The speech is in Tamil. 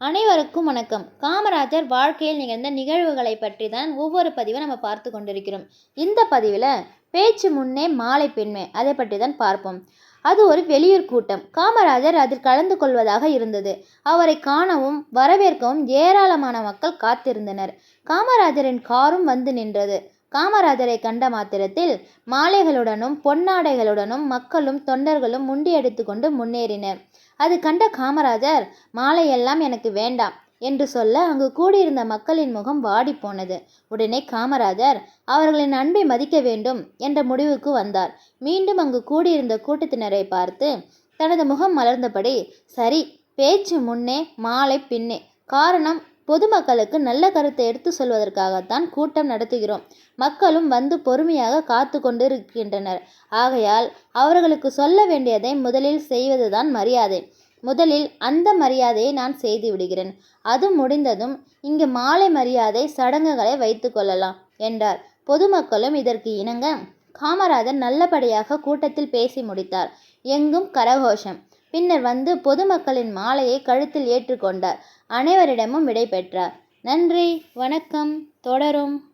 அனைவருக்கும் வணக்கம். காமராஜர் வாழ்க்கையில் நிகழ்ந்த நிகழ்வுகளை பற்றி தான் ஒவ்வொரு பதிவை நம்ம பார்த்து கொண்டிருக்கிறோம். இந்த பதிவில் பேச்சு முன்னே மாலை பெண்மை அதை பற்றி தான் பார்ப்போம். அது ஒரு வெளியூர் கூட்டம். காமராஜர் அதில் கலந்து கொள்வதாக இருந்தது. அவரை காணவும் வரவேற்கவும் ஏராளமான மக்கள் காத்திருந்தனர். காமராஜரின் காரும் வந்து நின்றது. காமராஜரை கண்ட மாத்திரத்தில் மாலைகளுடனும் பொன்னாடைகளுடனும் மக்களும் தொண்டர்களும் முண்டியடித்து கொண்டு முன்னேறினர். அது கண்ட காமராஜர் மாலையெல்லாம் எனக்கு வேண்டாம் என்று சொல்ல அங்கு கூடியிருந்த மக்களின் முகம் வாடிப்போனது உடனே காமராஜர் அவர்களின் அன்பை மதிக்க வேண்டும் என்ற முடிவுக்கு வந்தார். மீண்டும் அங்கு கூடியிருந்த கூட்டத்தினரை பார்த்து தனது முகம் மலர்ந்தபடி சரி பேச்சு முன்னே மாலை பின்னே. காரணம் பொதுமக்களுக்கு நல்ல கருத்தை எடுத்து சொல்வதற்காகத்தான் கூட்டம் நடத்துகிறோம். மக்களும் வந்து பொறுமையாக காத்து கொண்டிருக்கின்றனர். ஆகையால் அவர்களுக்கு சொல்ல வேண்டியதை முதலில் செய்வதுதான் மரியாதை. முதலில் அந்த மரியாதையை நான் செய்து விடுகிறேன். அது முடிந்ததும் இங்கு மாலை மரியாதை சடங்குகளை வைத்து கொள்ளலாம் என்றார். பொதுமக்களும் இதற்கு இணங்க காமராஜர் நல்லபடியாக கூட்டத்தில் பேசி முடித்தார். எங்கும் கரகோஷம். பின்னர் வந்து பொதுமக்களின் மாலையை கழுத்தில் ஏற்றுக்கொண்டார். அனைவரிடமும் விடை பெற்றார் நன்றி வணக்கம் தொடரும்.